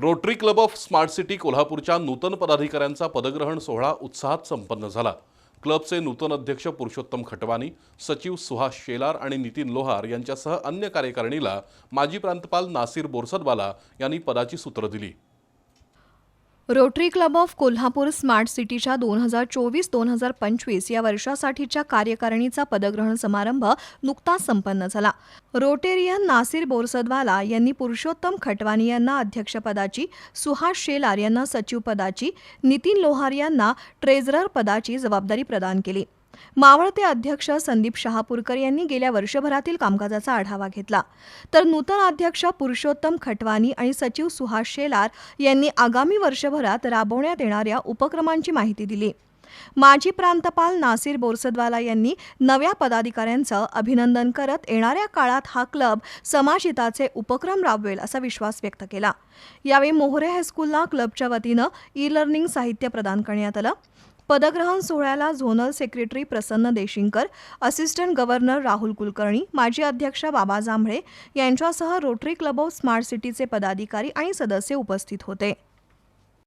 Rotary club of smart city कोल्हापूरच्या नूतन पदाधिकाऱ्यांचा पदग्रहण सोहळा उत्साहात संपन्न झाला. क्लबचे नूतन अध्यक्ष पुरुषोत्तम खटवानी सचिव सुहास शेलार आणि नितीन लोहार यांच्यासह अन्य कार्यकारिणीला माजी प्रांतपाल नासिर बोरसदवाला यांनी पदाची सूत्र दिली. Rotary club of Kolhapur smart सिटीच्या दोन हजार चोवीस दोन हजार पंचवीस या वर्षासाठीच्या कार्यकारिणीचा पदग्रहण समारंभ नुकताच संपन्न झाला. रोटेरियन नासिर बोरसदवाला यांनी पुरुषोत्तम खटवानी यांना अध्यक्षपदाची सुहास शेलार यांना सचिवपदाची नितीन लोहार यांना ट्रेझरर पदाची जबाबदारी प्रदान केली. मावळते अध्यक्ष संदीप शहापूरकर यांनी गेल्या वर्षभरातील कामकाजाचा आढावा घेतला. तर नूतन अध्यक्ष पुरुषोत्तम खटवानी आणि सचिव सुहास शेलार यांनी आगामी वर्षभरात राबवण्यात येणाऱ्या उपक्रमांची माहिती दिली. माजी प्रांतपाल नासिर बोरसदवाला यांनी नव्या पदाधिकाऱ्यांचं अभिनंदन करत येणाऱ्या काळात हा क्लब समाजहिताचे उपक्रम राबवेल असा विश्वास व्यक्त केला. यावेळी मोहरे हायस्कूलला क्लबच्या वतीनं ई लर्निंग साहित्य प्रदान करण्यात आलं. पदग्रहण सोहळ्याला zonal secretary Prasanna Deshinkar assistant governor Rahul Kulkarni माजी अध्यक्ष बाबा जांभळे यांच्यासह रोटरी क्लब ऑफ स्मार्ट सिटीचे पदाधिकारी आणि सदस्य उपस्थित होते.